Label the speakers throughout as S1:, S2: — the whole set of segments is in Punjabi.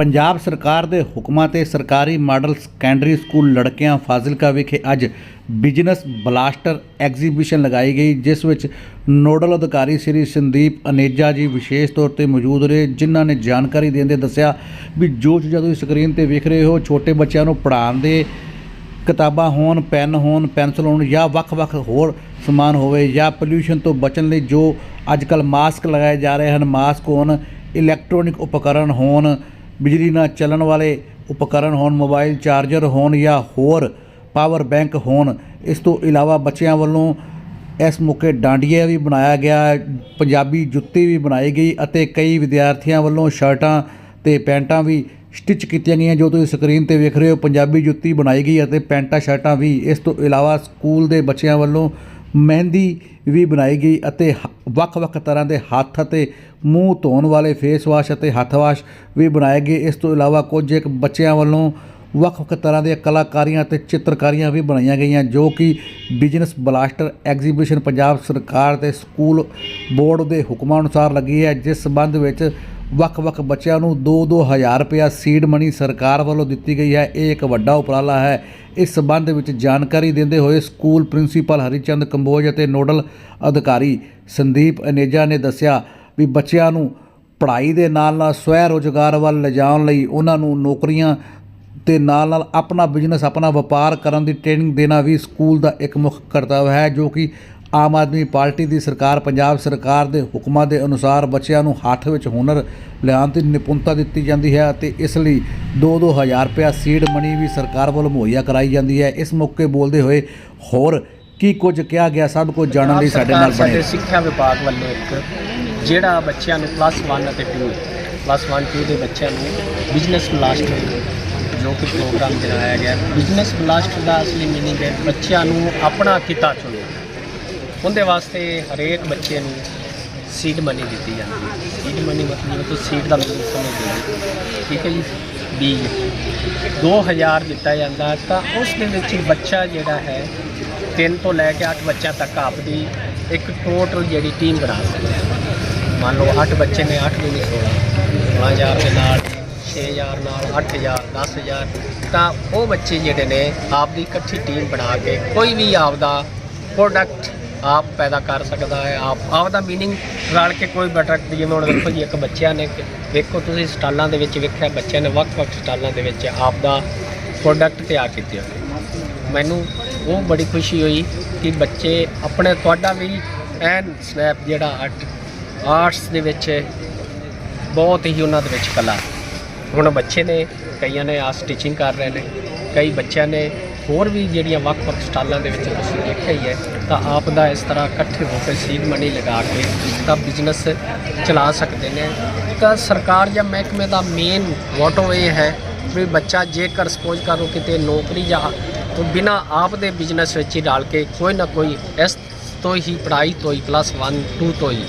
S1: ਪੰਜਾਬ ਸਰਕਾਰ ਦੇ ਹੁਕਮਾਂ ਤੇ ਸਰਕਾਰੀ ਮਾਡਲ ਸੈਕੰਡਰੀ ਸਕੂਲ ਲੜਕਿਆਂ ਫਾਜ਼ਿਲਕਾ ਵਿਖੇ ਅੱਜ ਬਿਜ਼ਨਸ ਬਲਾਸਟਰ ਐਗਜ਼ੀਬਿਸ਼ਨ ਲਗਾਈ ਗਈ, ਜਿਸ ਵਿੱਚ ਨੋਡਲ ਅਧਿਕਾਰੀ ਸ੍ਰੀ ਸੰਦੀਪ ਅਨੇਜਾ ਜੀ ਵਿਸ਼ੇਸ਼ ਤੌਰ ਤੇ ਮੌਜੂਦ ਰਹੇ, ਜਿਨ੍ਹਾਂ ਨੇ ਜਾਣਕਾਰੀ ਦਿੰਦੇ ਦੱਸਿਆ ਵੀ ਜੋ ਚੀਜ਼ਾਂ ਤੁਸੀਂ ਸਕਰੀਨ ਤੇ ਵੇਖ ਰਹੇ ਹੋ, ਛੋਟੇ ਬੱਚਿਆਂ ਨੂੰ ਪੜ੍ਹਾਉਣ ਦੇ ਕਿਤਾਬਾਂ ਹੋਣ, ਪੈਨ ਹੋਣ, ਪੈਨਸਲ ਹੋਣ ਜਾਂ ਵੱਖ-ਵੱਖ ਹੋਰ ਸਮਾਨ ਹੋਵੇ ਜਾਂ ਪੋਲਿਊਸ਼ਨ ਤੋਂ ਬਚਣ ਲਈ ਜੋ ਅੱਜ ਕੱਲ ਮਾਸਕ ਲਗਾਏ ਜਾ ਰਹੇ ਹਨ, ਮਾਸਕ ਹੋਣ, ਇਲੈਕਟ੍ਰੋਨਿਕ ਉਪਕਰਨ ਹੋਣ ਬਿਜਲੀ ਨਾਲ ਚੱਲਣ ਵਾਲੇ ਉਪਕਰਨ ਹੋਣ, ਮੋਬਾਈਲ ਚਾਰਜਰ ਹੋਣ ਜਾਂ ਹੋਰ ਪਾਵਰ ਬੈਂਕ ਹੋਣ, ਇਸ ਤੋਂ ਇਲਾਵਾ ਬੱਚਿਆਂ ਵੱਲੋਂ ਇਸ ਮੌਕੇ ਡਾਂਡੀਆ ਵੀ ਬਣਾਇਆ ਗਿਆ, ਪੰਜਾਬੀ ਜੁੱਤੀ ਵੀ ਬਣਾਈ ਗਈ ਅਤੇ ਕਈ ਵਿਦਿਆਰਥੀਆਂ ਵੱਲੋਂ ਸ਼ਰਟਾਂ ਤੇ ਪੈਂਟਾਂ ਵੀ ਸਟਿਚ ਕੀਤੀਆਂ ਗਈਆਂ, ਜੋ ਤੁਸੀਂ ਸਕਰੀਨ ਤੇ ਵੇਖ ਰਹੇ ਹੋ, ਪੰਜਾਬੀ ਜੁੱਤੀ ਬਣਾਈ ਗਈ ਅਤੇ ਪੈਂਟਾਂ, ਸ਼ਰਟਾਂ ਵੀ। ਇਸ ਤੋਂ ਇਲਾਵਾ ਸਕੂਲ ਦੇ ਬੱਚਿਆਂ ਵੱਲੋਂ ਮਹਿੰਦੀ ਵੀ ਬਣਾਈ ਗਈ ਅਤੇ ਹ- ਵੱਖ-ਵੱਖ ਤਰ੍ਹਾਂ ਦੇ ਹੱਥ ਅਤੇ ਮੂੰਹ ਧੋਣ ਵਾਲੇ ਫੇਸ ਵਾਸ਼ ਅਤੇ ਹੱਥ ਵਾਸ਼ ਵੀ ਬਣਾਏ ਗਏ। ਇਸ ਤੋਂ ਇਲਾਵਾ ਕੁਝ ਇੱਕ ਬੱਚਿਆਂ ਵੱਲੋਂ ਵੱਖ-ਵੱਖ ਤਰ੍ਹਾਂ ਦੀਆਂ ਕਲਾਕਾਰੀਆਂ ਅਤੇ ਚਿੱਤਰਕਾਰੀਆਂ ਵੀ ਬਣਾਈਆਂ ਗਈਆਂ, ਜੋ ਕਿ ਬਿਜ਼ਨਸ ਬਲਾਸਟਰ ਐਗਜ਼ੀਬਿਸ਼ਨ ਪੰਜਾਬ ਸਰਕਾਰ ਤੇ ਸਕੂਲ ਬੋਰਡ ਦੇ ਹੁਕਮਾਂ ਅਨੁਸਾਰ ਲੱਗੀ ਹੈ, ਜਿਸ ਸਬੰਧ ਵਿੱਚ ਵੱਖ-ਵੱਖ ਬੱਚਿਆਂ ਨੂੰ 2-2 ਹਜ਼ਾਰ ਰੁਪਇਆ ਸੀਡ ਮਨੀ ਸਰਕਾਰ ਵੱਲੋਂ ਦਿੱਤੀ ਗਈ ਹੈ। ਇਹ ਇੱਕ ਵੱਡਾ ਉਪਰਾਲਾ ਹੈ। ਇਸ ਸਬੰਧ ਵਿੱਚ ਜਾਣਕਾਰੀ ਦਿੰਦੇ ਹੋਏ ਸਕੂਲ ਪ੍ਰਿੰਸੀਪਲ ਹਰੀਚੰਦ ਕੰਬੋਜ ਅਤੇ ਨੋਡਲ ਅਧਿਕਾਰੀ ਸੰਦੀਪ ਅਨੇਜਾ ਨੇ ਦੱਸਿਆ ਵੀ ਬੱਚਿਆਂ ਨੂੰ ਪੜ੍ਹਾਈ ਦੇ ਨਾਲ ਨਾਲ ਸਵੈ ਰੋਜ਼ਗਾਰ ਵੱਲ ਲਿਜਾਉਣ ਲਈ ਉਹਨਾਂ ਨੂੰ ਨੌਕਰੀਆਂ ਤੇ ਨਾਲ ਨਾਲ ਆਪਣਾ ਬਿਜ਼ਨਸ ਆਪਣਾ ਵਪਾਰ ਕਰਨ ਦੀ ਟ੍ਰੇਨਿੰਗ ਦੇਣਾ ਵੀ ਸਕੂਲ ਦਾ ਇੱਕ ਮੁੱਖ ਕਰਤੱਵ ਹੈ, ਜੋ ਕਿ ਆਮ ਆਦਮੀ ਪਾਰਟੀ ਦੀ ਸਰਕਾਰ, ਪੰਜਾਬ ਸਰਕਾਰ ਦੇ ਹੁਕਮਾਂ ਦੇ ਅਨੁਸਾਰ ਬੱਚਿਆਂ ਨੂੰ ਹੱਥ ਵਿੱਚ ਹੁਨਰ ਲਿਆਉਣ ਦੀ ਨਿਪੁੰਨਤਾ ਦਿੱਤੀ ਜਾਂਦੀ ਹੈ ਅਤੇ ਇਸ ਲਈ 2-2 ਹਜ਼ਾਰ ਰੁਪਇਆ ਸੀਡ ਮਨੀ ਵੀ ਸਰਕਾਰ ਵੱਲੋਂ ਮੁਹੱਈਆ ਕਰਾਈ ਜਾਂਦੀ ਹੈ। ਇਸ ਮੌਕੇ ਬੋਲਦੇ ਹੋਏ ਹੋਰ ਕੀ ਕੁਝ ਕਿਹਾ ਗਿਆ, ਸਭ ਕੁਝ ਜਾਣਨ ਲਈ ਸਾਡੇ ਨਾਲ ਬਣੇ।
S2: ਸਿੱਖਿਆ ਵਿਭਾਗ ਵੱਲੋਂ ਇੱਕ, ਜਿਹੜਾ ਬੱਚਿਆਂ ਨੂੰ ਪਲੱਸ 1 ਅਤੇ 2 ਪਲੱਸ 1 2 ਦੇ ਬੱਚਿਆਂ ਨੂੰ ਬਿਜ਼ਨਸ ਬਲਾਸਟਰ ਜੋ ਕਿ ਪ੍ਰੋਗਰਾਮ ਚਲਾਇਆ ਗਿਆ ਬਿਜ਼ਨਸ ਬਲਾਸਟਰ ਦਾ ਅਸਲੀ ਮੀਨਿੰਗ ਹੈ ਬੱਚਿਆਂ ਨੂੰ ਆਪਣਾ ਕਿੱਤਾ ਚੁਣੋ ਉਹਦੇ ਵਾਸਤੇ ਹਰੇਕ ਬੱਚੇ ਨੂੰ ਸੀਡ ਮਨੀ ਦਿੱਤੀ ਜਾਂਦੀ ਹੈ। ਸੀਡ ਮਨੀ ਮਤਲਬ ਤੁਸੀਂ ਸੀਡ ਦਾ ਮਤਲਬ ਸਮਝਦੇ ਹੋ ਠੀਕ ਹੈ ਜੀ? ਬੀਜ। 2000 ਦਿੱਤਾ ਜਾਂਦਾ ਤਾਂ ਉਸ ਦੇ ਵਿੱਚ ਬੱਚਾ ਜਿਹੜਾ ਹੈ 3 ਤੋਂ ਲੈ ਕੇ 8 ਬੱਚਿਆਂ ਤੱਕ ਆਪਦੀ ਇੱਕ ਟੋਟਲ ਜਿਹੜੀ ਟੀਮ ਬਣਾ ਸਕਦਾ ਹੈ। ਮੰਨ ਲਓ 8 ਬੱਚੇ ਨੇ 8 ਦੂਣੀ 16 16000 ਦੇ ਨਾਲ 6000 ਨਾਲ 8000 10000 ਤਾਂ ਉਹ ਬੱਚੇ ਜਿਹੜੇ ਨੇ ਆਪਦੀ ਇਕੱਠੀ ਟੀਮ ਬਣਾ ਕੇ ਕੋਈ ਵੀ ਆਪਦਾ ਪ੍ਰੋਡਕਟ ਆਪ ਪੈਦਾ ਕਰ ਸਕਦਾ ਹੈ, ਆਪ ਆਪ ਦਾ ਮੀਨਿੰਗ ਰਲ ਕੇ ਕੋਈ ਪ੍ਰੋਡਕਟ ਜਿਵੇਂ ਹੁਣ ਵੇਖੋ ਜੀ ਇੱਕ ਬੱਚਿਆਂ ਨੇ ਵੇਖੋ ਤੁਸੀਂ ਸਟਾਲਾਂ ਦੇ ਵਿੱਚ ਵੇਖਿਆ ਬੱਚਿਆਂ ਨੇ ਵੱਖ-ਵੱਖ ਸਟਾਲਾਂ ਦੇ ਵਿੱਚ ਆਪ ਦਾ ਪ੍ਰੋਡਕਟ ਤਿਆਰ ਕੀਤੇ ਮੈਨੂੰ ਉਹ ਬੜੀ ਖੁਸ਼ੀ ਹੋਈ ਕਿ ਬੱਚੇ ਆਪਣੇ ਤੁਹਾਡਾ ਵੀ ਐਨ ਸਨੈਪ ਜਿਹੜਾ ਆਰਟ ਆਰਟਸ ਦੇ ਵਿੱਚ ਬਹੁਤ ਹੀ ਉਹਨਾਂ ਦੇ ਵਿੱਚ ਕਲਾ। ਹੁਣ ਬੱਚੇ ਨੇ, ਕਈਆਂ ਨੇ ਆ ਸਟਿਚਿੰਗ ਕਰ ਰਹੇ ਨੇ, ਕਈ ਬੱਚਿਆਂ ਨੇ ਹੋਰ ਵੀ ਜਿਹੜੀਆਂ ਵੱਖ-ਵੱਖ ਸਟਾਲਾਂ ਦੇ ਵਿੱਚ ਤੁਸੀਂ ਦੇਖਿਆ ਹੀ ਹੈ, ਤਾਂ ਆਪ ਦਾ ਇਸ ਤਰ੍ਹਾਂ ਇਕੱਠੇ ਹੋ ਕੇ ਸੀਡ ਮਨੀ ਲਗਾ ਕੇ ਤਾਂ ਬਿਜ਼ਨਸ ਚਲਾ ਸਕਦੇ ਨੇ। ਤਾਂ ਸਰਕਾਰ ਜਾਂ ਮਹਿਕਮੇ ਦਾ ਮੇਨ ਮੋਟੋ ਇਹ ਹੈ ਵੀ ਬੱਚਾ ਜੇਕਰ ਸਪੋਜ਼ ਕਰੋ ਕਿਤੇ ਨੌਕਰੀ ਜਾਂ ਤੋਂ ਬਿਨਾ ਆਪ ਦੇ ਬਿਜ਼ਨਸ ਵਿੱਚ ਹੀ ਡਾਲ ਕੇ ਕੋਈ ਨਾ ਕੋਈ ਇਸ ਤੋਂ ਹੀ ਪੜ੍ਹਾਈ ਤੋਂ ਹੀ ਪਲੱਸ 1 2 ਤੋਂ ਹੀ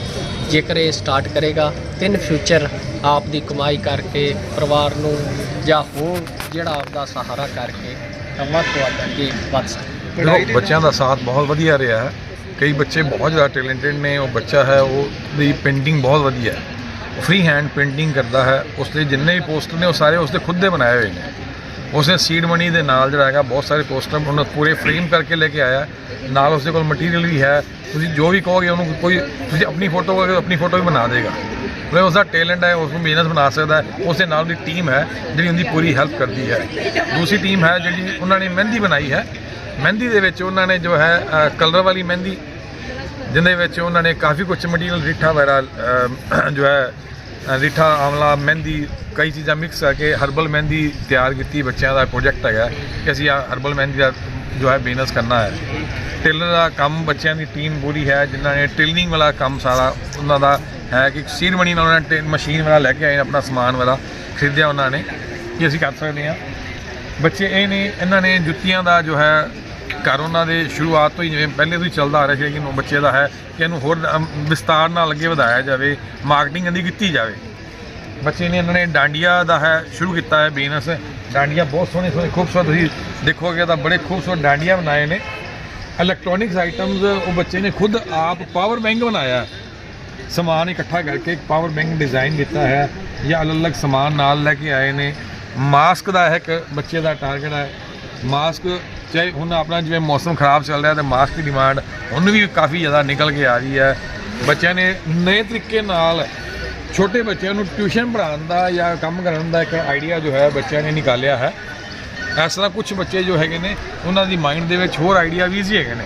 S2: ਜੇਕਰ ਇਹ ਸਟਾਰਟ ਕਰੇਗਾ, ਤਿੰਨ ਫਿਊਚਰ ਆਪ ਦੀ ਕਮਾਈ ਕਰਕੇ, ਪਰਿਵਾਰ ਨੂੰ ਜਾਂ ਹੋਰ ਜਿਹੜਾ ਆਪ ਦਾ ਸਹਾਰਾ ਕਰਕੇ ਤਾਂ ਤੋਂ ਵੱਧ ਅੱਗੇ ਵੱਧ
S3: ਦੇਖੋ, ਬੱਚਿਆਂ ਦਾ ਸਾਥ ਬਹੁਤ ਵਧੀਆ ਰਿਹਾ ਹੈ। ਕਈ ਬੱਚੇ ਬਹੁਤ ਜ਼ਿਆਦਾ ਟੈਲੈਂਟਡ ਨੇ, ਉਹ ਬੱਚਾ ਹੈ, ਉਹ ਦੀ ਪੇਂਟਿੰਗ ਬਹੁਤ ਵਧੀਆ ਹੈ। ਫ੍ਰੀ ਹੈਂਡ ਪੇਂਟਿੰਗ ਕਰਦਾ ਹੈ। ਉਸਦੇ ਜਿੰਨੇ ਵੀ ਪੋਸਟਰ ਨੇ, ਉਹ ਸਾਰੇ ਉਸਦੇ ਖੁਦ ਦੇ ਬਣਾਏ ਹੋਏ ਨੇ। ਉਸਨੇ ਸੀਡ ਮਨੀ ਦੇ ਨਾਲ ਜਿਹੜਾ ਹੈਗਾ, ਬਹੁਤ ਸਾਰੇ ਪੋਸਟਰ ਉਹਨੂੰ ਪੂਰੇ ਫਰੇਮ ਕਰਕੇ ਲੈ ਕੇ ਆਇਆ ਨਾਲ ਉਸਦੇ ਕੋਲ ਮਟੀਰੀਅਲ ਵੀ ਹੈ। ਤੁਸੀਂ ਜੋ ਵੀ ਕਹੋਗੇ, ਉਹਨੂੰ ਕੋਈ, ਤੁਸੀਂ ਆਪਣੀ ਫੋਟੋ ਕਹੋਗੇ ਆਪਣੀ ਫੋਟੋ ਵੀ ਬਣਾ ਦੇਗਾ। ਮਤਲਬ ਉਸਦਾ ਟੈਲੈਂਟ ਹੈ ਉਸ ਨੂੰ ਬਿਜ਼ਨਸ ਬਣਾ ਸਕਦਾ ਹੈ ਉਸਦੇ ਨਾਲ ਦੀ ਟੀਮ ਹੈ, ਜਿਹੜੀ ਉਹਦੀ ਪੂਰੀ ਹੈਲਪ ਕਰਦੀ ਹੈ। ਦੂਸਰੀ ਟੀਮ ਹੈ ਜਿਹੜੀ ਉਹਨਾਂ ਨੇ ਮਹਿੰਦੀ ਬਣਾਈ ਹੈ। ਮਹਿੰਦੀ ਦੇ ਵਿੱਚ ਉਹਨਾਂ ਨੇ ਜੋ ਹੈ ਕਲਰ ਵਾਲੀ ਮਹਿੰਦੀ, ਜਿਹਦੇ ਵਿੱਚ ਉਹਨਾਂ ਨੇ ਕਾਫੀ ਕੁਝ ਮਟੀਰੀਅਲ ਰੀਠਾ ਵਗੈਰਾ ਜੋ ਹੈ ਰੀਠਾ ਰਿੱਠਾ ਆਮਲਾ ਮਹਿੰਦੀ, ਕਈ ਚੀਜ਼ਾਂ ਮਿਕਸ ਕਰਕੇ ਹਰਬਲ ਮਹਿੰਦੀ ਤਿਆਰ ਕੀਤੀ ਬੱਚਿਆਂ ਦਾ ਪ੍ਰੋਜੈਕਟ ਹੈਗਾ ਕਿ ਅਸੀਂ ਆ ਹਰਬਲ ਮਹਿੰਦੀ ਦਾ ਜੋ ਹੈ ਬਿਜ਼ਨਸ ਕਰਨਾ ਹੈ। ਟੇਲਰ ਦਾ ਕੰਮ ਬੱਚਿਆਂ ਦੀ ਟੀਮ ਪੂਰੀ ਹੈ, ਜਿਨ੍ਹਾਂ ਨੇ ਟੇਲਰਿੰਗ ਵਾਲਾ ਕੰਮ ਸਾਰਾ ਉਹਨਾਂ ਦਾ ਹੈ ਕਿ ਸੀਡ ਨਾਲ ਉਹਨਾਂ ਨੇ ਟੇ- ਮਸ਼ੀਨ ਵਾਲਾ ਲੈ ਕੇ ਆਏ ਨੇ ਆਪਣਾ ਸਮਾਨ ਵਾਲਾ ਖਰੀਦਿਆ ਉਹਨਾਂ ਨੇ ਕਿ ਅਸੀਂ ਕਰ ਸਕਦੇ ਹਾਂ। ਬੱਚੇ ਇਹ ਨੇ ਇਹਨਾਂ ਨੇ ਜੁੱਤੀਆਂ ਦਾ ਜੋ ਹੈ ਘਰ ਉਹਨਾਂ ਦੇ ਸ਼ੁਰੂਆਤ ਤੋਂ ਹੀ ਜਿਵੇਂ ਪਹਿਲੇ ਤੋਂ ਹੀ ਚੱਲਦਾ ਆ ਰਿਹਾ ਸੀ ਲੇਕਿਨ ਨੂੰ ਬੱਚੇ ਦਾ ਹੈ ਕਿ ਇਹਨੂੰ ਹੋਰ ਅਮ, ਵਿਸਤਾਰ ਨਾਲ ਅੱਗੇ ਵਧਾਇਆ ਜਾਵੇ ਮਾਰਕੀਟਿੰਗ ਇਹਦੀ ਕੀਤੀ ਜਾਵੇ। ਬੱਚੇ ਨੇ ਇਹਨਾਂ ਨੇ ਡਾਂਡੀਆ ਦਾ ਹੈ ਸ਼ੁਰੂ ਕੀਤਾ ਹੈ ਬਿਜ਼ਨਸ। ਡਾਂਡੀਆ ਬਹੁਤ ਸੋਹਣੇ ਸੋਹਣੇ ਖੂਬਸੂਰਤ ਤੁਸੀਂ ਦੇਖੋਗੇ ਤਾਂ ਬੜੇ ਖੂਬਸੂਰਤ ਡਾਂਡੀਆ ਬਣਾਏ ਨੇ। ਇਲੈਕਟ੍ਰੋਨਿਕਸ ਆਈਟਮਸ ਉਹ ਬੱਚੇ ਨੇ ਖੁਦ ਆਪ ਪਾਵਰ ਬੈਂਕ ਬਣਾਇਆ ਸਮਾਨ ਇਕੱਠਾ ਕਰਕੇ ਇੱਕ ਪਾਵਰ ਬੈਂਕ ਡਿਜ਼ਾਈਨ ਦਿੱਤਾ ਹੈ ਜਾਂ ਅਲੱਗ-ਅਲੱਗ ਸਮਾਨ ਨਾਲ ਲੈ ਕੇ ਆਏ ਨੇ। ਮਾਸਕ ਦਾ ਇੱਕ ਬੱਚੇ ਦਾ ਟਾਰਗੇਟ ਹੈ। ਮਾਸਕ ਚਾਹੇ ਹੁਣ ਆਪਣਾ ਜਿਵੇਂ ਮੌਸਮ ਖਰਾਬ ਚੱਲ ਰਿਹਾ ਤੇ ਮਾਸਕ ਦੀ ਡਿਮਾਂਡ ਹੁਣ ਵੀ ਕਾਫੀ ਜ਼ਿਆਦਾ ਨਿਕਲ ਕੇ ਆ ਰਹੀ ਹੈ। ਬੱਚਿਆਂ ਨੇ ਨਵੇਂ ਤਰੀਕੇ ਨਾਲ ਛੋਟੇ ਬੱਚਿਆਂ ਨੂੰ ਟਿਊਸ਼ਨ ਪੜ੍ਹਾਉਣ ਦਾ ਜਾਂ ਕੰਮ ਕਰਨ ਦਾ ਇੱਕ ਆਈਡੀਆ ਜੋ ਹੈ ਬੱਚਿਆਂ ਨੇ ਨਿਕਾਲਿਆ ਹੈ। ਇਸ ਤਰ੍ਹਾਂ ਕੁਝ ਬੱਚੇ ਜੋ ਹੈਗੇ ਨੇ, ਉਹਨਾਂ ਦੀ ਮਾਈਂਡ ਦੇ ਵਿੱਚ ਹੋਰ ਆਈਡੀਆ ਵੀ ਸੀ ਹੈਗੇ ਨੇ।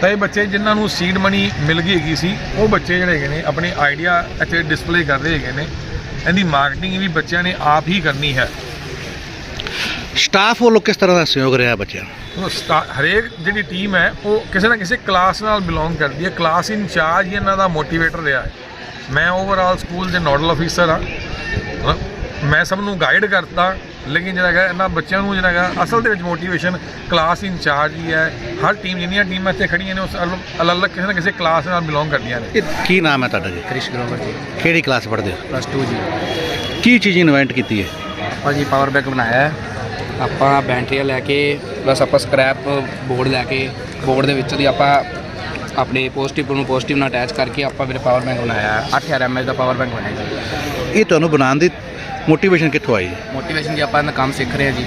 S3: ਤਾਂ ਇਹ ਬੱਚੇ ਜਿਨ੍ਹਾਂ ਨੂੰ ਸੀਡ ਮਨੀ ਮਿਲ ਗਈ ਹੈਗੀ ਸੀ ਉਹ ਬੱਚੇ ਜਿਹੜੇ ਹੈਗੇ ਨੇ ਆਪਣੇ ਆਈਡੀਆ ਇੱਥੇ ਡਿਸਪਲੇ ਕਰਦੇ ਹੈਗੇ ਨੇ। ਇਹਦੀ ਮਾਰਕੀਟਿੰਗ ਵੀ ਬੱਚਿਆਂ ਨੇ ਆਪ ਹੀ ਕਰਨੀ ਹੈ।
S1: ਸਟਾਫ ਵੱਲੋਂ ਕਿਸ ਤਰ੍ਹਾਂ ਦਾ ਸਹਿਯੋਗ ਰਿਹਾ ਬੱਚਿਆਂ ਨੂੰ?
S3: ਹਰੇਕ ਜਿਹੜੀ ਟੀਮ ਹੈ ਉਹ ਕਿਸੇ ਨਾ ਕਿਸੇ ਕਲਾਸ ਨਾਲ ਬਿਲੋਂਗ ਕਰਦੀ ਹੈ। ਕਲਾਸ ਇੰਚਾਰਜ ਹੀ ਇਹਨਾਂ ਦਾ ਮੋਟੀਵੇਟਰ ਰਿਹਾ ਹੈ। ਮੈਂ ਓਵਰਆਲ ਸਕੂਲ ਦੇ ਨੋਡਲ ਅਫੀਸਰ ਹਾਂ। ਹਾਂ, ਮੈਂ ਸਭ ਨੂੰ ਗਾਈਡ ਕਰਦਾ। ਲੇਕਿਨ ਜਿਹੜਾ ਹੈਗਾ ਇਹਨਾਂ ਬੱਚਿਆਂ ਨੂੰ ਜਿਹੜਾ ਹੈਗਾ ਅਸਲ ਦੇ ਵਿੱਚ ਮੋਟੀਵੇਸ਼ਨ ਕਲਾਸ ਇੰਚਾਰਜ ਹੀ ਹੈ। ਹਰ ਟੀਮ ਜਿੰਨੀਆਂ ਟੀਮਾਂ ਇੱਥੇ ਖੜੀਆਂ ਨੇ ਉਸ ਅਲੱਗ-ਅਲੱਗ ਕਿਸੇ ਨਾ ਕਿਸੇ ਕਲਾਸ ਨਾਲ ਬਿਲੋਂਗ ਕਰਦੀਆਂ ਨੇ।
S1: ਕੀ ਨਾਮ ਹੈ ਤੁਹਾਡਾ ਜੀ?
S2: ਕ੍ਰਿਸ਼ ਗਰੋਵਰ ਜੀ।
S1: ਕਿਹੜੀ ਕਲਾਸ ਪੜ੍ਹਦੇ ਹੋ?
S2: ਪਲੱਸ 2 ਜੀ।
S1: ਕੀ ਚੀਜ਼ ਇਨਵੈਂਟ ਕੀਤੀ ਹੈ?
S4: ਆਪਾਂ ਜੀ ਪਾਵਰ ਬੈਂਕ ਬਣਾਇਆ ਹੈ। ਆਪਾਂ ਬੈਟਰੀਆਂ ਲੈ ਕੇ ਪਲੱਸ ਆਪਾਂ ਸਕ੍ਰੈਪ ਬੋਰਡ ਲੈ ਕੇ ਬੋਰਡ ਦੇ ਵਿੱਚ ਦੀ ਆਪਾਂ ਆਪਣੇ ਪੋਜ਼ਿਟਿਵ ਨੂੰ ਪੋਜ਼ਿਟਿਵ ਨਾਲ ਅਟੈਚ ਕਰਕੇ ਆਪਾਂ ਮੇਰੇ ਪਾਵਰ ਬੈਂਕ ਬਣਾਇਆ ਹੈ। 8000 ਐਮਐਚ ਦਾ ਪਾਵਰ ਬੈਂਕ ਬਣਾਇਆ ਜੀ
S1: ਇਹ ਤੁਹਾਨੂੰ ਬਣਾਉਣ ਦੀ ਮੋਟੀਵੇਸ਼ਨ ਕਿੱਥੋਂ ਆਈ?
S4: ਮੋਟੀਵੇਸ਼ਨ ਜੀ ਆਪਾਂ ਇਹਦਾ ਕੰਮ ਸਿੱਖ ਰਹੇ ਹਾਂ ਜੀ।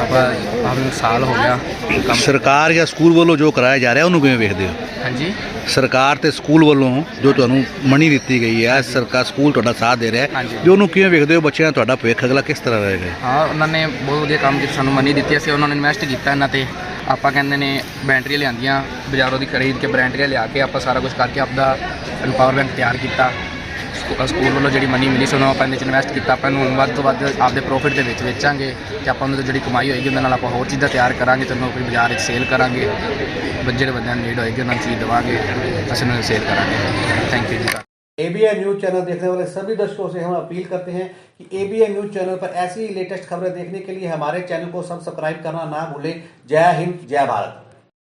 S4: ਆਪਾਂ ਸਾਨੂੰ ਸਾਲ ਹੋ ਗਿਆ ਕੰਮ।
S1: ਸਰਕਾਰ ਜਾਂ ਸਕੂਲ ਵੱਲੋਂ ਜੋ ਕਰਾਇਆ ਜਾ ਰਿਹਾ ਉਹਨੂੰ ਕਿਵੇਂ ਵੇਖਦੇ ਹੋ?
S4: ਹਾਂਜੀ।
S1: ਸਰਕਾਰ ਤੇ ਸਕੂਲ ਵੱਲੋਂ ਜੋ ਤੁਹਾਨੂੰ ਮਣੀ ਦਿੱਤੀ ਗਈ ਹੈ ਸਰਕਾਰ ਸਕੂਲ ਤੁਹਾਡਾ ਸਾਥ ਦੇ ਰਿਹਾ ਹੈ
S4: ਹਾਂਜੀ।
S1: ਜੋ ਉਹਨੂੰ ਕਿਵੇਂ ਵੇਖਦੇ ਹੋ? ਬੱਚਿਆਂ ਦਾ ਤੁਹਾਡਾ ਭਵਿੱਖ ਅਗਲਾ ਕਿਸ ਤਰ੍ਹਾਂ ਰਹੇਗਾ?
S4: ਹਾਂ ਉਹਨਾਂ ਨੇ ਬਹੁਤ ਵਧੀਆ ਕੰਮ ਕੀਤਾ ਸਾਨੂੰ ਮਨੀ ਦਿੱਤੀ ਅਸੀਂ ਉਹਨਾਂ ਨੇ ਇਨਵੈਸਟ ਕੀਤਾ ਇਹਨਾਂ ਤੇ। ਆਪਾਂ ਕਹਿੰਦੇ ਨੇ ਬੈਟਰੀਆਂ ਲਿਆਂਦੀਆਂ ਬਾਜ਼ਾਰੋਂ ਦੀ ਖਰੀਦ ਕੇ ਬੈਟਰੀਆਂ ਲਿਆ ਕੇ ਆਪਾਂ ਸਾਰਾ ਕੁਝ ਕਰਕੇ ਆਪਦਾ ਪਾਵਰ ਬੈਂਕ ਤਿਆਰ ਕੀਤਾ। ਸਕੂਲ ਵੱਲੋਂ ਜਿਹੜੀ ਮਨੀ ਮਿਲੀ ਸੀ ਉਹਨਾਂ ਆਪਾਂ ਇਹਦੇ ਚ ਇਨਵੈਸਟ ਕੀਤਾ ਆਪਾਂ ਇਹਨੂੰ ਵੱਧ ਤੋਂ ਵੱਧ ਆਪਦੇ ਪ੍ਰੋਫਿਟ ਦੇ ਵਿੱਚ ਵੇਚਾਂਗੇ ਤੇ ਆਪਾਂ ਉਹਨਾਂ ਤੋਂ ਜਿਹੜੀ ਕਮਾਈ ਹੋਏਗੀ ਉਹਦੇ ਨਾਲ ਆਪਾਂ ਹੋਰ ਚੀਜ਼ਾਂ ਤਿਆਰ ਕਰਾਂਗੇ ਤੇ ਉਹਨੂੰ ਕੋਈ ਬਾਜ਼ਾਰ ਵਿੱਚ ਸੇਲ ਕਰਾਂਗੇ ਬ- ਜਿਹੜੇ ਬੰਦਿਆਂ ਨੂੰ ਨੀਡ ਹੋਏਗੀ ਉਹਨਾਂ ਨੂੰ ਚੀਜ਼ ਦੇਵਾਂਗੇ ਅਸੀਂ ਉਹਨਾਂ ਨੂੰ ਸੇਲ ਕਰਾਂਗੇ ਥੈਂਕ ਯੂ ਜੀ
S5: एबीएन न्यूज चैनल देखने वाले सभी दर्शकों से हम अपील करते हैं कि एबीएन न्यूज चैनल पर ऐसी ही लेटेस्ट खबरें देखने के लिए हमारे चैनल को सब्सक्राइब करना ना भूलें जय हिंद जय भारत